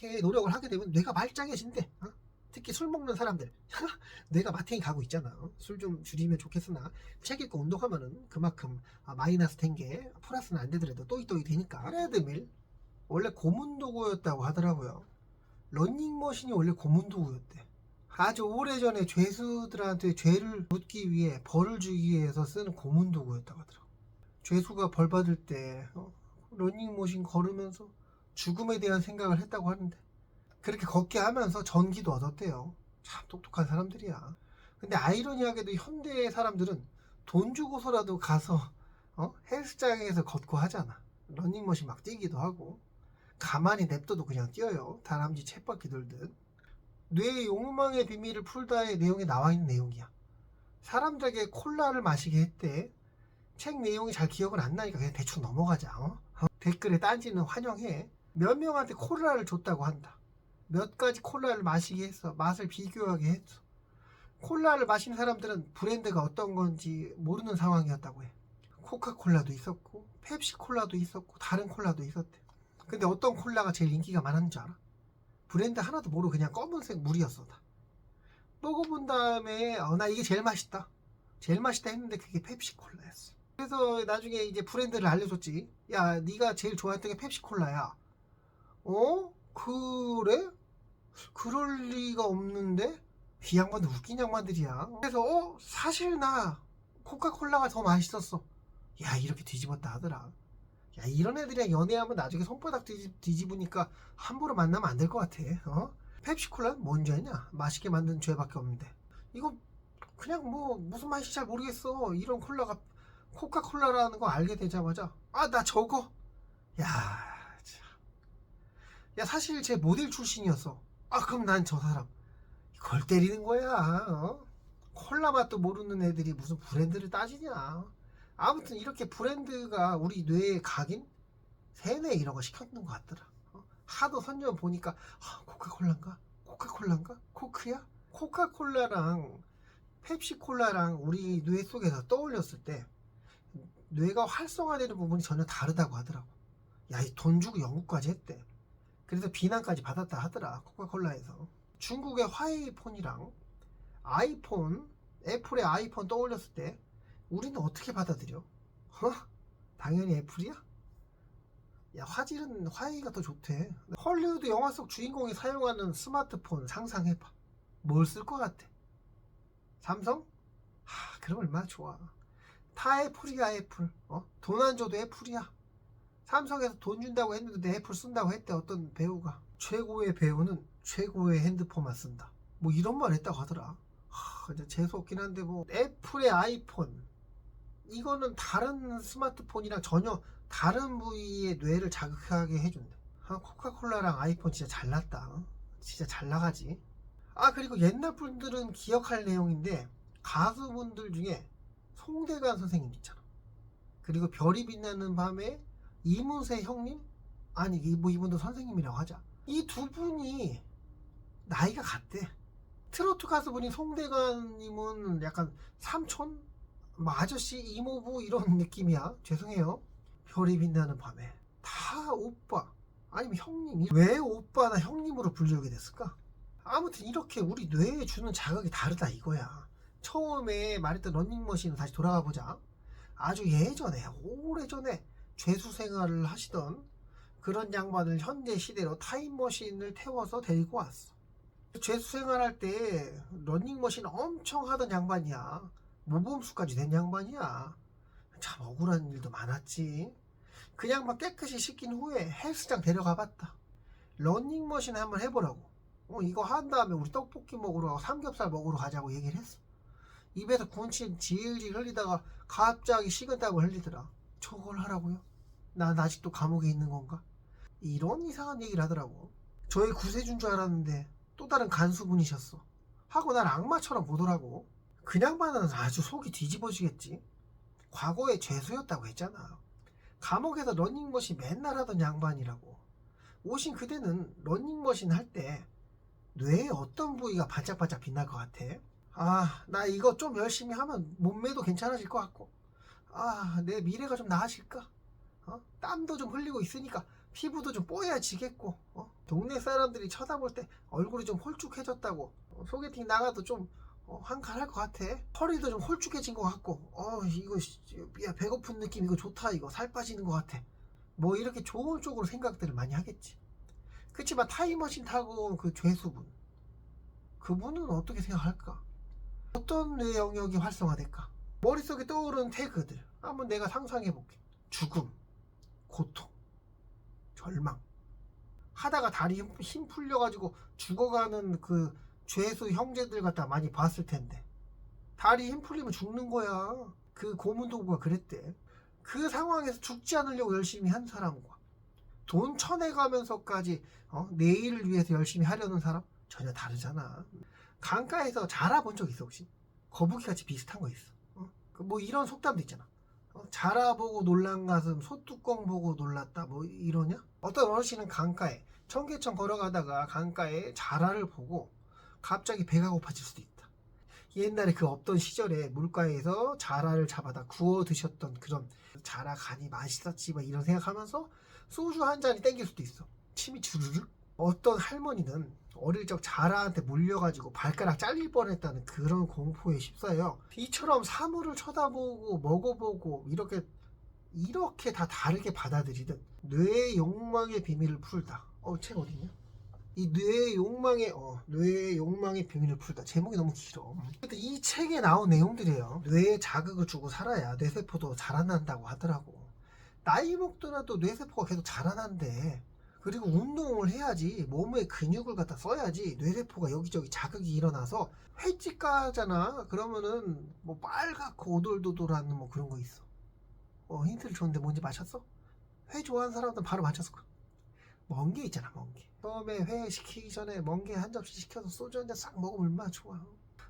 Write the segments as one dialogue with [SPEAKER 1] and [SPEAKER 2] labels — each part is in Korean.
[SPEAKER 1] 이렇게 노력을 하게 되면 뇌가 말짱해진대. 어? 특히 술 먹는 사람들 뇌가 마탱이 가고 있잖아. 술좀 줄이면 좋겠으나 책 읽고 운동하면은 그만큼 아, 마이너스 된게 플러스는 안 되더라도 또이또이 되니까 트레드밀 원래 고문 도구였다고 하더라고요. 런닝머신이 원래 고문 도구였대. 아주 오래전에 죄수들한테 죄를 묻기 위해 벌을 주기 위해서 쓰는 고문 도구였다고 하더라고. 죄수가 벌 받을 때 어, 런닝머신 걸으면서 죽음에 대한 생각을 했다고 하는데 그렇게 걷게 하면서 전기도 얻었대요. 참 똑똑한 사람들이야. 근데 아이러니하게도 현대 사람들은 돈 주고서라도 가서 어? 헬스장에서 걷고 하잖아. 런닝머신 막 뛰기도 하고 가만히 냅둬도 그냥 뛰어요. 다람쥐 쳇바퀴 돌듯. 뇌의 욕망의 비밀을 풀다의 내용에 나와 있는 내용이야. 사람들에게 콜라를 마시게 했대. 책 내용이 잘 기억은 안 나니까 그냥 대충 넘어가자. 어? 어? 댓글에 딴지는 환영해. 몇 명한테 콜라를 줬다고 한다. 몇 가지 콜라를 마시게 했어. 맛을 비교하게 했어. 콜라를 마시는 사람들은 브랜드가 어떤 건지 모르는 상황이었다고 해. 코카콜라도 있었고, 펩시콜라도 있었고, 다른 콜라도 있었대. 근데 어떤 콜라가 제일 인기가 많았는 줄 알아? 브랜드 하나도 모르고 그냥 검은색 물이었어. 다. 먹어본 다음에, 어, 나 이게 제일 맛있다. 제일 맛있다 했는데 그게 펩시콜라였어. 그래서 나중에 이제 브랜드를 알려줬지. 야, 네가 제일 좋아했던 게 펩시콜라야. 어? 그래? 그럴 리가 없는데? 이 양반들 웃긴 양반들이야. 그래서 어? 사실 나 코카콜라가 더 맛있었어. 야 이렇게 뒤집었다 하더라. 야 이런 애들이랑 연애하면 나중에 손바닥 뒤집, 뒤집으니까 함부로 만나면 안 될 것 같아. 어? 펩시콜라는 뭔 죄냐? 맛있게 만든 죄밖에 없는데. 이거 그냥 뭐 무슨 맛인지 잘 모르겠어. 이런 콜라가 코카콜라라는 거 알게 되자마자 아 나 저거. 야 참. 야 사실 제 모델 출신이었어. 아 그럼 난 저 사람. 걸 때리는 거야. 어? 콜라 맛도 모르는 애들이 무슨 브랜드를 따지냐. 아무튼 이렇게 브랜드가 우리 뇌에 각인 세뇌 이런 거 시켰는 것 같더라. 어? 하도 선전 보니까 아, 코카콜라인가? 코카콜라인가? 코크야? 코카콜라랑 펩시콜라랑 우리 뇌 속에서 떠올렸을 때 뇌가 활성화되는 부분이 전혀 다르다고 하더라고. 야, 이 돈 주고 영국까지 했대. 그래서 비난까지 받았다 하더라. 코카콜라에서. 중국의 화웨이폰이랑 아이폰, 애플의 아이폰 떠올렸을 때 우리는 어떻게 받아들여? 어? 당연히 애플이야? 야, 화질은 화웨이가 더 좋대. 헐리우드 영화 속 주인공이 사용하는 스마트폰 상상해봐. 뭘 쓸 것 같아? 삼성? 하, 그럼 얼마나 좋아. 다 애플이야, 애플. 어? 돈 안 줘도 애플이야. 삼성에서 돈 준다고 했는데 애플 쓴다고 했대, 어떤 배우가. 최고의 배우는 최고의 핸드폰만 쓴다. 뭐 이런 말 했다고 하더라. 하, 이제 재수 없긴 한데 뭐 애플의 아이폰 이거는 다른 스마트폰이랑 전혀 다른 부위의 뇌를 자극하게 해준대. 아, 코카콜라랑 아이폰 진짜 잘났다. 어? 진짜 잘 나가지. 아 그리고 옛날 분들은 기억할 내용인데 가수분들 중에 송대관 선생님 있잖아. 그리고 별이 빛나는 밤에 이문세 형님 아니 이- 뭐 이분도 선생님이라고 하자. 이 두 분이 나이가 같대. 트로트 가수분이 송대관님은 약간 삼촌, 뭐 아저씨, 이모부 이런 느낌이야. 죄송해요. 별이 빛나는 밤에 다 오빠 아니면 형님 왜 오빠나 형님으로 불리게 됐을까? 아무튼 이렇게 우리 뇌에 주는 자극이 다르다 이거야. 처음에 말했던 런닝머신으로 다시 돌아가 보자. 아주 예전에 오래전에 죄수 생활을 하시던 그런 양반을 현대 시대로 타임머신을 태워서 데리고 왔어. 죄수 생활할 때 런닝머신 엄청 하던 양반이야. 모범수까지 된 양반이야. 참 억울한 일도 많았지. 그 양반 깨끗이 씻긴 후에 헬스장 데려가 봤다. 런닝머신 한번 해보라고. 어, 이거 한 다음에 우리 떡볶이 먹으러 가고 삼겹살 먹으러 가자고 얘기를 했어. 입에서 군침 질질 흘리다가 갑자기 식은땀을 흘리더라. 저걸 하라고요? 난 아직도 감옥에 있는 건가? 이런 이상한 얘기를 하더라고. 저의 구세주인 줄 알았는데 또 다른 간수분이셨어. 하고 날 악마처럼 보더라고. 그냥 봐는 아주 속이 뒤집어지겠지. 과거에 죄수였다고 했잖아. 감옥에서 러닝머신 맨날 하던 양반이라고. 오신 그대는 러닝머신 할 때 뇌의 어떤 부위가 반짝반짝 빛날 것 같아? 아, 나 이거 좀 열심히 하면 몸매도 괜찮아질 것 같고. 아, 내 미래가 좀 나아질까? 어? 땀도 좀 흘리고 있으니까 피부도 좀 뽀얘지겠고. 어? 동네 사람들이 쳐다볼 때 얼굴이 좀 홀쭉해졌다고 어, 소개팅 나가도 좀 어, 한칼할 것 같아 허리도 좀 홀쭉해진 것 같고 어 이거 씨, 야 배고픈 느낌 이거 좋다 이거 살 빠지는 것 같아 뭐 이렇게 좋은 쪽으로 생각들을 많이 하겠지 그치만 타임머신 타고 온 그 죄수분 그분은 어떻게 생각할까 어떤 뇌 영역이 활성화될까 머릿속에 떠오르는 태그들 한번 내가 상상해볼게 죽음 고통 절망. 하다가 다리 힘, 힘 풀려가지고 죽어가는 그 죄수 형제들 갖다 많이 봤을 텐데. 다리 힘 풀리면 죽는 거야. 그 고문도구가 그랬대. 그 상황에서 죽지 않으려고 열심히 한 사람과 돈 쳐내가면서까지 어? 내일을 위해서 열심히 하려는 사람 전혀 다르잖아. 강가에서 자라본 적 있어 혹시? 거북이같이 비슷한 거 있어? 어? 그뭐 이런 속담도 있잖아. 어, 자라 보고 놀란 가슴 소뚜껑 보고 놀랐다 뭐 이러냐? 어떤 어르신은 강가에 청계천 걸어가다가 강가에 자라를 보고 갑자기 배가 고파질 수도 있다. 옛날에 그 없던 시절에 물가에서 자라를 잡아다 구워 드셨던 그런 자라 간이 맛있었지 막 이런 생각하면서 소주 한 잔이 땡길 수도 있어. 침이 주르륵 어떤 할머니는 어릴 적 자라한테 물려가지고 발가락 잘릴 뻔했다는 그런 공포에 휩싸여 이처럼 사물을 쳐다보고 먹어보고 이렇게 이렇게 다 다르게 받아들이든 뇌의 욕망의 비밀을 풀다. 어 책 어딨냐? 이 뇌의 욕망의 어 뇌의 욕망의 비밀을 풀다. 제목이 너무 길어. 이 책에 나온 내용들이에요. 뇌에 자극을 주고 살아야 뇌세포도 자라난다고 하더라고. 나이 먹더라도 뇌세포가 계속 자라난대 그리고 운동을 해야지 몸에 근육을 갖다 써야지 뇌세포가 여기저기 자극이 일어나서 횟집 가잖아. 그러면은 뭐 빨갛고 오돌도돌한 뭐 그런 거 있어. 어 힌트를 줬는데 뭔지 맞췄어? 회 좋아하는 사람들은 바로 맞췄을 거야. 멍게 있잖아 멍게. 처음에 회 시키기 전에 멍게 한 접시 시켜서 소주 한 잔 싹 먹으면 얼마나 좋아.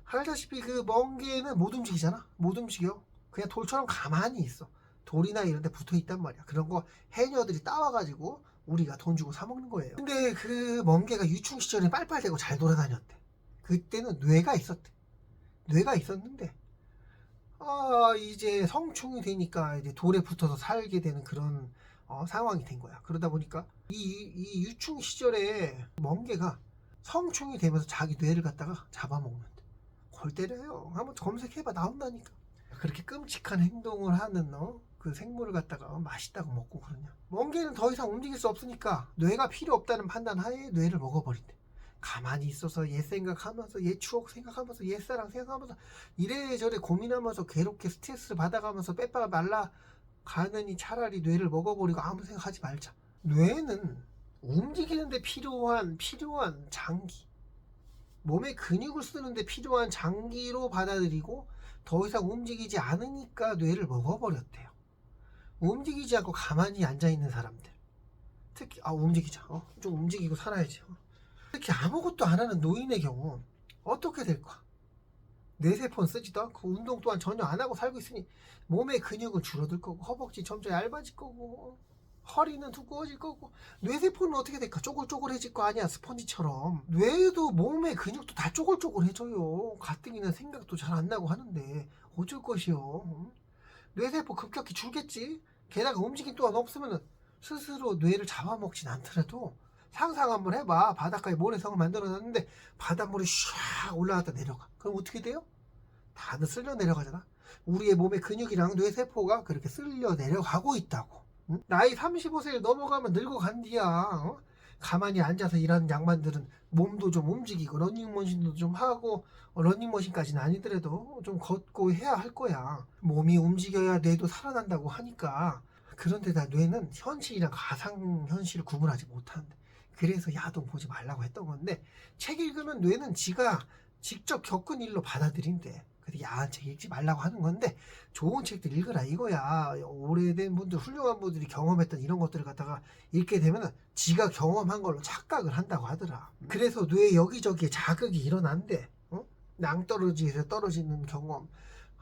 [SPEAKER 1] 알다시피 그 멍게는 못 움직이잖아. 못 움직여. 그냥 돌처럼 가만히 있어. 돌이나 이런 데 붙어 있단 말이야. 그런 거 해녀들이 따와가지고 우리가 돈 주고 사 먹는 거예요. 근데 그 멍게가 유충 시절에 빨빨대고 잘 돌아다녔대. 그때는 뇌가 있었대. 뇌가 있었는데 아 이제 성충이 되니까 이제 돌에 붙어서 살게 되는 그런 어, 상황이 된 거야. 그러다 보니까 이, 이 유충 시절에 멍게가 성충이 되면서 자기 뇌를 갖다가 잡아먹는데 골 때려요. 한번 검색해봐. 나온다니까. 그렇게 끔찍한 행동을 하는 어? 그 생물을 갖다가 맛있다고 먹고 그러냐? 멍게는 더 이상 움직일 수 없으니까 뇌가 필요 없다는 판단 하에 뇌를 먹어버린대. 가만히 있어서 옛 생각하면서 옛 추억 생각하면서 옛사랑 생각하면서 이래저래 고민하면서 괴롭게 스트레스를 받아가면서 빼빠가 말라 가느니 차라리 뇌를 먹어버리고 아무 생각하지 말자. 뇌는 움직이는데 필요한 필요한 장기. 몸에 근육을 쓰는데 필요한 장기로 받아들이고 더 이상 움직이지 않으니까 뇌를 먹어버렸대요 움직이지 않고 가만히 앉아 있는 사람들. 특히 아 움직이자. 어, 좀 움직이고 살아야지. 어. 특히 아무것도 안 하는 노인의 경우 어떻게 될까? 뇌세포는 쓰지도 않고 운동 또한 전혀 안 하고 살고 있으니 몸의 근육은 줄어들 거고 허벅지 점점 얇아질 거고 허리는 두꺼워질 거고 뇌세포는 어떻게 될까? 쪼글쪼글해질 거 아니야 스펀지처럼. 뇌도 몸의 근육도 다 쪼글쪼글해져요. 가뜩이나 생각도 잘 안 나고 하는데 어쩔 것이요? 응? 뇌세포 급격히 줄겠지 게다가 움직임 또한 없으면 스스로 뇌를 잡아먹진 않더라도 상상 한번 해봐 바닷가에 모래성을 만들어놨는데 바닷물이 샥 올라갔다 내려가 그럼 어떻게 돼요? 다 쓸려 내려가잖아 우리의 몸의 근육이랑 뇌세포가 그렇게 쓸려 내려가고 있다고 응? 나이 35세를 넘어가면 늙어간디야 어? 가만히 앉아서 일하는 양반들은 몸도 좀 움직이고 러닝머신도 좀 하고 어, 러닝머신까지는 아니더라도 좀 걷고 해야 할 거야. 몸이 움직여야 뇌도 살아난다고 하니까. 그런데다 뇌는 현실이랑 가상현실을 구분하지 못하는데. 그래서 야동 보지 말라고 했던 건데 책 읽으면 뇌는 지가 직접 겪은 일로 받아들인대 그래서 야한 책 읽지 말라고 하는 건데 좋은 책들 읽으라 이거야. 오래된 분들 훌륭한 분들이 경험했던 이런 것들을 갖다가 읽게 되면 지가 경험한 걸로 착각을 한다고 하더라. 그래서 뇌 여기저기에 자극이 일어난대. 어? 낭떠러지에서 떨어지는 경험.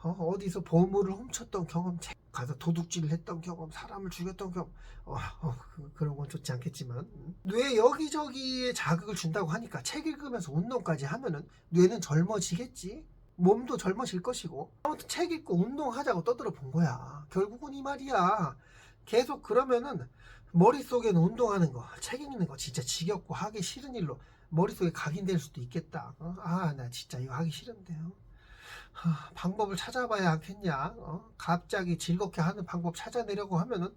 [SPEAKER 1] 어, 디서 보물을 훔쳤던 경험. 책 가서 도둑질을 했던 경험. 사람을 죽였던 경험. 어, 어, 그, 런 건 좋지 않겠지만. 음. 뇌 여기저기에 자극을 준다고 하니까 책 읽으면서 운동까지 하면은 뇌는 젊어지겠지 몸도 젊어질 것이고 아무튼 책 읽고 운동하자고 떠들어 본 거야 결국은 이 말이야 계속 그러면은 머릿속에는 운동하는 거, 책 읽는 거 진짜 지겹고 하기 싫은 일로 머릿속에 각인될 수도 있겠다. 어? 아, 나 진짜 이거 하기 싫은데요. 하, 방법을 찾아봐야 않겠냐? 어? 갑자기 즐겁게 하는 방법 찾아내려고 하면은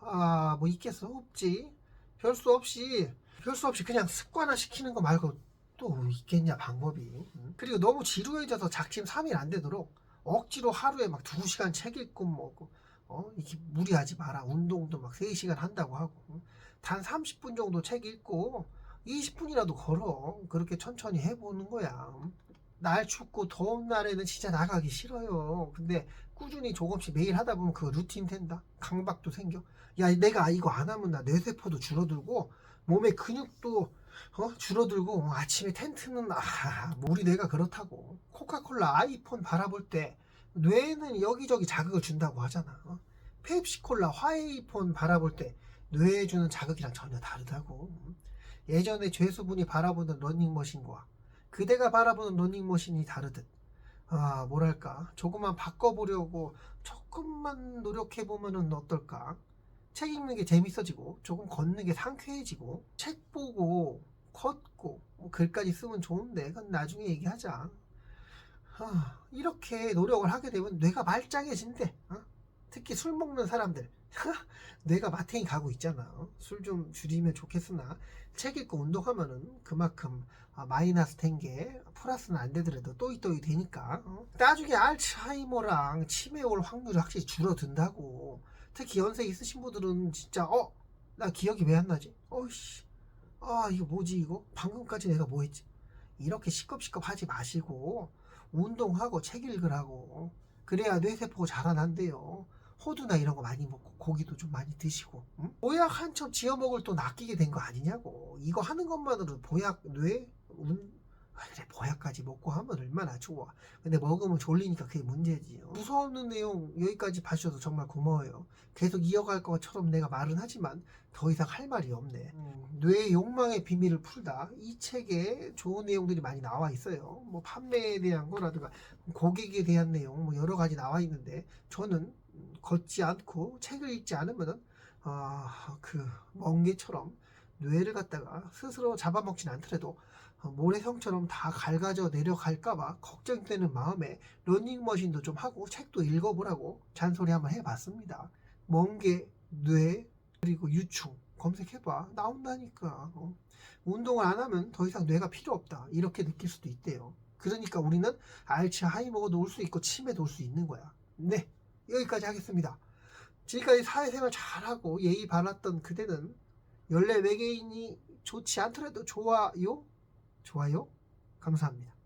[SPEAKER 1] 아, 뭐 있겠어? 없지. 별 수 없이 별 수 없이 그냥 습관화 시키는 거 말고 또 있겠냐 방법이. 응? 그리고 너무 지루해져서 작심 삼일 안 되도록 억지로 하루에 막 2시간 책 읽고 뭐 어? 이렇게 무리하지 마라. 운동도 막 3시간 한다고 하고. 응? 단 30분 정도 책 읽고 20분이라도 걸어. 그렇게 천천히 해보는 거야. 날 춥고 더운 날에는 진짜 나가기 싫어요. 근데 꾸준히 조금씩 매일 하다 보면 그 루틴 된다. 강박도 생겨. 야, 내가 이거 안 하면 나 뇌세포도 줄어들고 몸의 근육도 어? 줄어들고 어, 아침에 텐트는 아, 뭐 우리 뇌가 그렇다고. 코카콜라, 아이폰 바라볼 때 뇌는 여기저기 자극을 준다고 하잖아. 어? 펩시콜라, 화이폰 바라볼 때 뇌에 주는 자극이랑 전혀 다르다고. 예전에 죄수분이 바라보는 러닝머신과 그대가 바라보는 러닝머신이 다르듯 아 뭐랄까 조금만 바꿔보려고 조금만 노력해보면은 어떨까 책 읽는 게 재밌어지고 조금 걷는 게 상쾌해지고 책 보고 걷고 뭐 글까지 쓰면 좋은데 그건 나중에 얘기하자. 아, 이렇게 노력을 하게 되면 뇌가 말짱해진대. 어? 특히 술 먹는 사람들. 뇌가 마탱이 가고 있잖아. 술좀 줄이면 좋겠으나 책 읽고 운동하면은 그만큼 아, 마이너스 된게 플러스는 안 되더라도 또이또이 되니까. 어? 나중에 알츠하이머랑 치매 올 확률이 확실히 줄어든다고 특히 연세 있으신 분들은 진짜 어? 나 기억이 왜 안 나지? 어이씨 아 이거 뭐지 이거? 방금까지 내가 뭐 했지? 이렇게 시겁시겁 하지 마시고 운동하고 책 읽으라고 그래야 뇌세포가 자라난대요 호두나 이런 거 많이 먹고 고기도 좀 많이 드시고 응? 보약 한첩 지어 먹을 돈 아끼게 된 거 아니냐고 이거 하는 것만으로 보약 뇌 운, 아, 그래 보약까지 먹고 하면 얼마나 좋아. 근데 먹으면 졸리니까 그게 문제지요 무서운 내용 여기까지 봐주셔서 정말 고마워요. 계속 이어갈 것처럼 내가 말은 하지만 더 이상 할 말이 없네. 음, 뇌의 욕망의 비밀을 풀다. 이 책에 좋은 내용들이 많이 나와 있어요. 뭐 판매에 대한 거라든가 고객에 대한 내용 뭐 여러 가지 나와 있는데 저는 걷지 않고 책을 읽지 않으면은 아, 그 멍게처럼 뇌를 갖다가 스스로 잡아먹진 않더라도 어, 모래성처럼 다 갈가져 내려갈까봐 걱정되는 마음에 러닝머신도 좀 하고 책도 읽어보라고 잔소리 한번 해봤습니다. 멍게, 뇌, 그리고 유충 검색해봐 나온다니까. 어. 운동을 안 하면 더 이상 뇌가 필요 없다 이렇게 느낄 수도 있대요. 그러니까 우리는 알츠하이머도 올 수 있고 치매도 올 수 있는 거야. 네 여기까지 하겠습니다. 지금까지 사회생활 잘하고 예의 바랐던 그대는 연례 외계인이 좋지 않더라도 좋아요 좋아요 감사합니다.